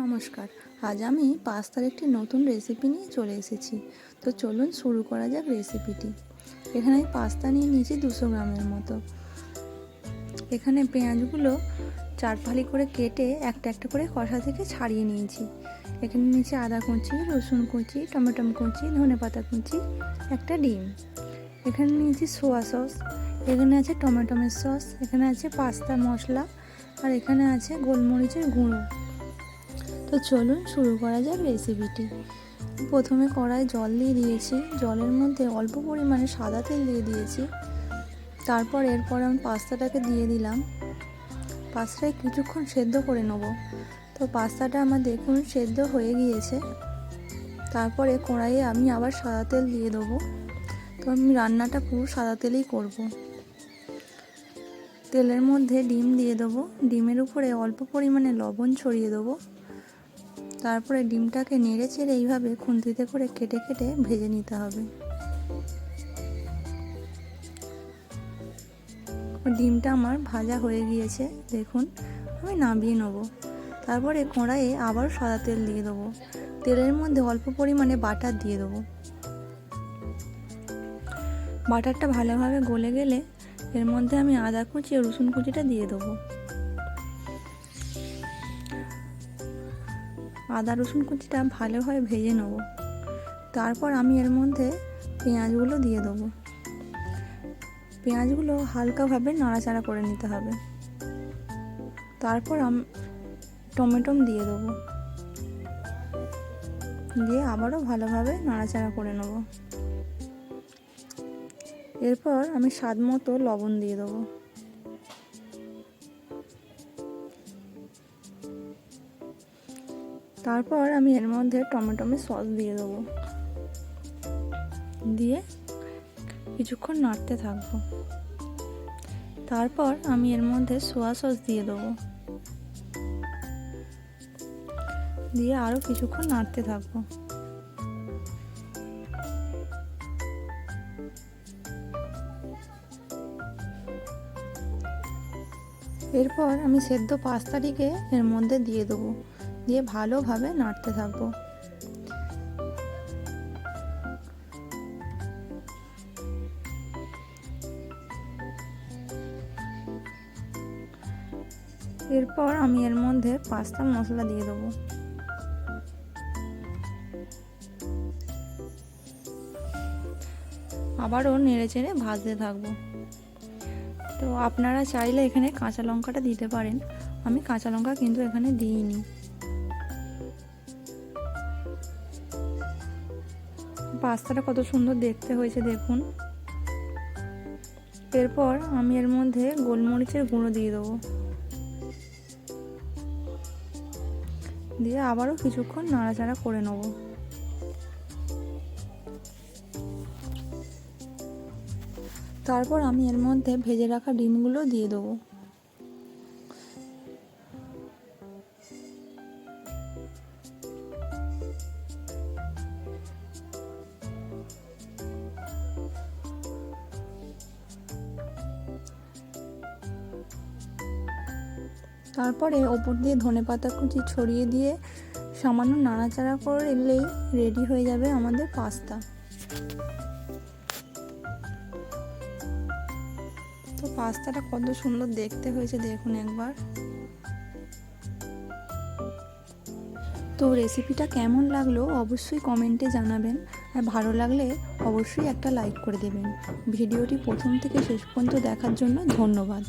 নমস্কার। আজ আমি পাস্তার একটি নতুন রেসিপি নিয়ে চলে এসেছি। তো চলুন শুরু করা যাক রেসিপিটি এখানে আমি পাস্তা নিয়ে নিয়েছি দুশো গ্রামের মতো। এখানে পেঁয়াজগুলো চার ফালি করে কেটে একটা একটা করে কষা থেকে ছাড়িয়ে নিয়েছি। এখানে নিয়েছি আদা কুচি, রসুন কুচি টমেটো কুচি, ধনে পাতা কুচি, একটা ডিম। এখানে নিয়েছি সোয়া সস। এখানে আছে টমেটোমের সস। এখানে আছে পাস্তা মশলা। আর এখানে আছে গোলমরিচের গুঁড়ো। তো চলুন শুরু করা যাক রেসিপিটি প্রথমে কড়াই জল দিয়ে দিয়েছি। জলের মধ্যে অল্প পরিমাণে সাদা তেল দিয়ে দিয়েছি। তারপর এরপর আমি পাস্তাটাকে দিয়ে দিলাম। পাস্তাটাকে কিছুক্ষণ সেদ্ধ করে নেব। তো পাস্তাটা আমার দেখুন সেদ্ধ হয়ে গিয়েছে। তারপরে কড়াইয়ে আমি আবার সাদা তেল দিয়ে দেবো। তো আমি রান্নাটা পুরো সাদা তেলেই করব। তেলের মধ্যে ডিম দিয়ে দেবো। ডিমের উপরে অল্প পরিমাণে লবণ ছড়িয়ে দেবো। তারপরে ডিমটাকে নেড়ে চেড়ে এইভাবে খুন্তিতে করে কেটে কেটে ভেজে নিতে হবে। ডিমটা আমার ভাজা হয়ে গিয়েছে, দেখুন, আমি নামিয়ে নেব। তারপরে কড়াইয়ে আবার সাদা তেল দিয়ে দেবো। তেলের মধ্যে অল্প পরিমাণে বাটার দিয়ে দেবো। বাটারটা ভালোভাবে গলে গেলে এর মধ্যে আমি আদা কুচি ও রসুন কুচিটা দিয়ে দেবো। আদা, রসুন কুচিটা ভালোভাবে ভেজে নেব। তারপর আমি এর মধ্যে পেঁয়াজগুলো দিয়ে দেবো। পেঁয়াজগুলো হালকাভাবে নাড়াচাড়া করে নিতে হবে। তারপর আমি টমেটো দিয়ে দেবো। দিয়ে আবারও ভালোভাবে নাড়াচাড়া করে নেব। এরপর আমি স্বাদ মতো লবণ দিয়ে দেবো। তারপর আমি এর মধ্যে টমেটোমের সস দিয়ে দেবো। দিয়ে কিছুক্ষণ নাড়তে থাকব। তারপর আমি এর মধ্যে সোয়া সস দিয়ে দেবো। দিয়ে আরও কিছুক্ষণ নাড়তে থাকব। এরপর আমি সেদ্ধ পাস্তাটিকে এর মধ্যে দিয়ে দেবো। দিয়ে ভালোভাবে নাড়তে থাকব। এরপর আমি এর মধ্যে পাস্তা মশলা দিয়ে দেবো। আবারও নেড়ে চেড়ে ভাজতে থাকব। তো আপনারা চাইলে এখানে কাঁচা লঙ্কাটা দিতে পারেন। আমি কাঁচা লঙ্কা কিন্তু এখানে দিইনি। পাস্তাটা কত সুন্দর দেখতে হয়েছে, দেখুন। এরপর আমি এর মধ্যে গোলমরিচের গুঁড়ো দিয়ে দেবো। দিয়ে আবারও কিছুক্ষণ নাড়াচাড়া করে নেব। তারপর আমি এর মধ্যে ভেজে রাখা ডিমগুলো দিয়ে দেবো। তারপরে ওপর দিয়ে ধনে পাতা কুচি ছড়িয়ে দিয়ে সামান্য নাড়াচাড়া করলেই রেডি হয়ে যাবে আমাদের পাস্তা। তো পাস্তাটা কত সুন্দর দেখতে হয়েছে দেখুন একবার। তো রেসিপিটা কেমন লাগল অবশ্যই কমেন্টে জানাবেন আর ভালো লাগলে অবশ্যই একটা লাইক করে দেবেন। ভিডিওটি প্রথম থেকে শেষ পর্যন্ত দেখার জন্য ধন্যবাদ।